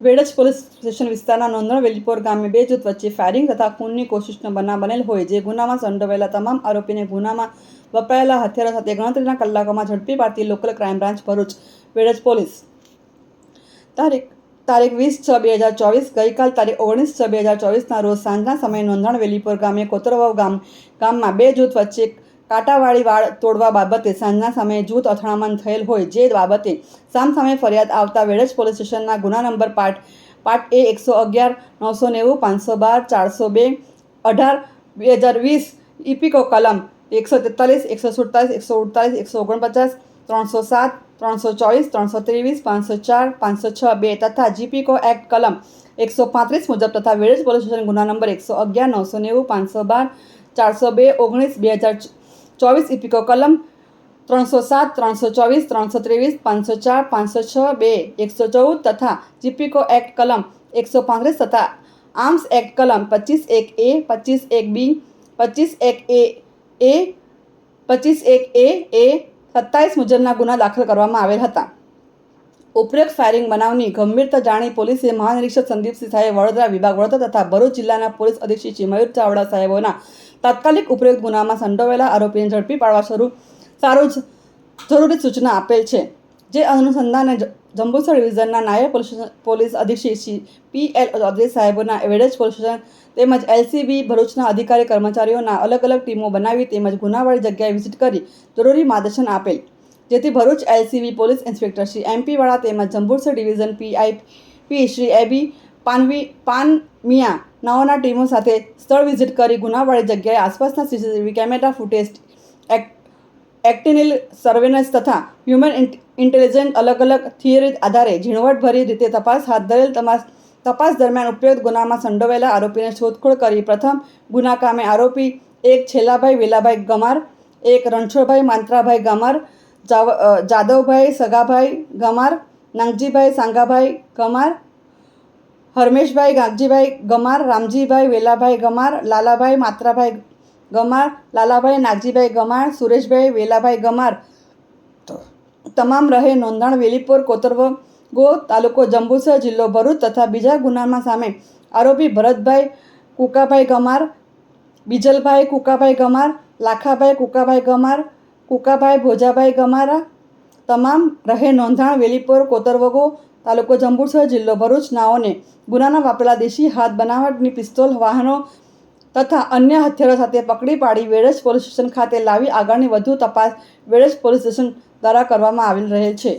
Vadaj police station વિસ્તારના નોંધણ વેલીપોર ગામે બે જૂથ વચ્ચે ફાયરિંગ તથા ખૂનની કોશિશનો બનાવ બનેલ હોય જે ગુનામાં સંડોવાયેલા તમામ આરોપીને ગુનામાં વપરાયેલા હથિયારો સાથે ગણતરીના કલાકોમાં ઝડપી પાડતી local crime branch Bharuch. Vedach police તારીખ તારીખ વીસ છ બે હજાર ચોવીસ, ગઈકાલ તારીખ ઓગણીસ છ બે હજાર ચોવીસના રોજ સાંજના સમયે નોંધણ વેલીપોર ગામે કોતરવાવ ગામ, ગામમાં બે જૂથ વચ્ચે કાંટાવાળી વાળ તોડવા બાબતે સાંજના સમયે જૂથ અથડામણ થયેલ હોય જે બાબતે સામસામે ફરિયાદ આવતા વેડજ પોલીસ સ્ટેશનના ગુના નંબર પાર્ટ પાર્ટ એ એકસો અગિયાર, નવસો નેવું, પાંચસો બાર, ચારસો બે, અઢાર, બે હજાર વીસ ઇપિકો કલમ એકસો તેતાલીસ, એકસો સુડતાલીસ, એકસો અડતાલીસ એકસો ઓગણપચાસ, ત્રણસો સાત, ત્રણસો ચોવીસ, ત્રણસો ત્રેવીસ, પાંચસો ચાર, પાંચસો છ, બે તથા જીપીકો એક્ટ કલમ એકસો પાંત્રીસ મુજબ તથા વેડજ પોલીસ સ્ટેશન ગુના નંબર એકસો અગિયાર, નવસો નેવું, પાંચસો બાર, ચારસો બે, ઓગણીસ, બે હજાર ચોવીસ ઇપિકો કલમ ત્રણસો સાત, ત્રણસો ચોવીસ, ત્રણસો ત્રેવીસ, પાંચસો ચાર, પાંચસો છ, બે, એકસો ચૌદ તથા જીપીકો એક્ટ કલમ એકસો પાંત્રીસ તથા આર્મ્સ એક્ટ કલમ પચીસ એક એ, પચીસ એક બી, પચીસ એક એ એ, પચીસ એક એ એ સત્તાવીસ મુજબના ગુના દાખલ કરવામાં આવેલ હતા. ઉપરોક્ત ફાયરિંગ બનાવની ગંભીરતા જાણી પોલીસે મહાનિરીક્ષક સંદીપસિંહ સાહેબ વડોદરા વિભાગ વડોદરા તથા ભરૂચ જિલ્લાના પોલીસ અધિક્ષક શ્રી મયુર ચાવડા સાહેબોના તાત્કાલિક ઉપરોક્ત ગુનામાં સંડોવાયેલા આરોપીને ઝડપી પાડવા શરૂ સારું જ જરૂરી સૂચના આપેલ છે. જે અનુસંધાને જંબુસર ડિવિઝનના નાયબ પોલીસ પોલીસ અધિક્ષક શ્રી પી એલ ચૌધરી સાહેબોના એવરેજ પોલીસ તેમજ એલસીબી ભરૂચના અધિકારી કર્મચારીઓના અલગ અલગ ટીમો બનાવી તેમજ ગુનાવાળી જગ્યાએ વિઝિટ કરી જરૂરી માર્ગદર્શન આપેલ. જેથી Bharuch LCB police inspector Shri MP Vala તેમજ Jambusar division PI P Shri AB પાનવી પાન મિયા નાઓના ટીમો સાથે સ્થળ વિઝિટ કરી ગુનાવાળી જગ્યાએ આસપાસના સીસીટીવી કેમેરા ફૂટેજ એક્ટ એક્ટિનિલ સર્વેલન્સ તથા હ્યુમન ઇન્ટેલિજન્સ અલગ અલગ થિયરી આધારે ઝીણવટભરી રીતે તપાસ હાથ ધરેલ તમાસ, તપાસ દરમિયાન ઉપયોગ ગુનામાં સંડોવાયેલા આરોપીને શોધખોળ કરી. પ્રથમ ગુના કામે આરોપી એક છેલ્લાભાઈ વેલાભાઈ ગમાર, એક રણછોડભાઈ માંત્રાભાઈ ગમાર જાવ જાદવભાઈ, સગાભાઈ, ગમાર, નાગજીભાઈ, સાંગાભાઈ, ગમાર, હરમેશભાઈ ગાંધીભાઈ ગમાર, રામજીભાઈ, વેલાભાઈ, ગમાર, લાલાભાઈ, માત્રાભાઈ, ગમાર, લાલાભાઈ, નાગજીભાઈ, ગમાર, સુરેશભાઈ, વેલાભાઈ, ગમાર. તમામ રહે નોંધાણ, વેલીપોર, કોતરવ, ગો તાલુકો જંબુસર, જિલ્લો ભરૂચ તથા બીજા ગુનામાં સામે આરોપી ભરતભાઈ કુકાભાઈ ગમાર, બીજલભાઈ કુકાભાઈ ગમાર, લાખાભાઈ કુકાભાઈ ગમાર કુકાભાઈ, ભોજાભાઈ ગમારા તમામ રહે નોંધાણ, વેલીપોર, કોતરવગો તાલુકો જંબુસર, જિલ્લો ભરૂચ, નાઓને ગુનાના વાપરેલા દેશી હાથ બનાવટની પિસ્તોલ, વાહનો તથા અન્ય હથિયારો સાથે પકડી પાડી વેડજ પોલીસ સ્ટેશન ખાતે લાવી આગળની વધુ તપાસ વેડજ પોલીસ સ્ટેશન દ્વારા કરવામાં આવેલ રહેલ છે.